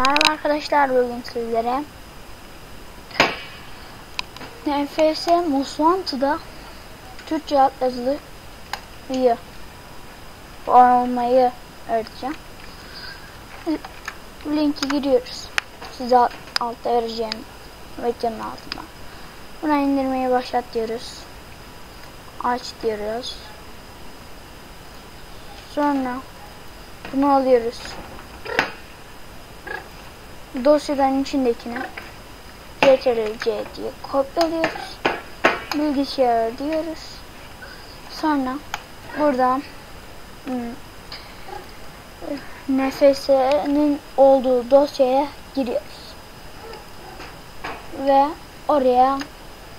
Merhaba arkadaşlar bugün sizlere NFS Musvantı'da Türkçe alt yazılı video olmayı öğreteceğim. Linki giriyoruz. Size alt, altta vereceğim videonun altına. Buna indirmeyi başlat diyoruz. Aç diyoruz. Sonra bunu alıyoruz dosyadan içindekini CTRL-C diye kopyalıyoruz. Bilgisayar diyoruz. Sonra buradan hmm, nefesinin olduğu dosyaya giriyoruz. Ve oraya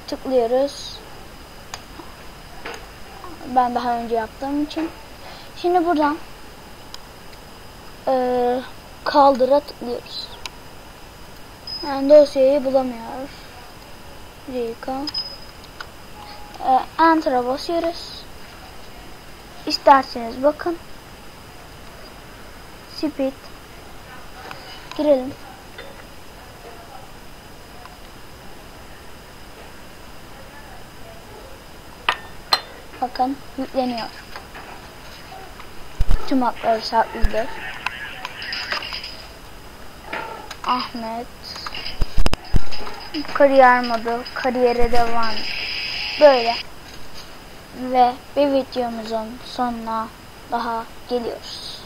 tıklıyoruz. Ben daha önce yaptığım için. Şimdi buradan e, kaldıra tıklıyoruz. Yani dosyayı bulamıyor. Rika. Ee, Enter'a basıyoruz. İsterseniz bakın. Speed. Girelim. Bakın yükleniyor. Tüm hatları saklıydır. Ahmet kariyer modu kariyere devam böyle ve bir videomuzun sonuna daha geliyoruz.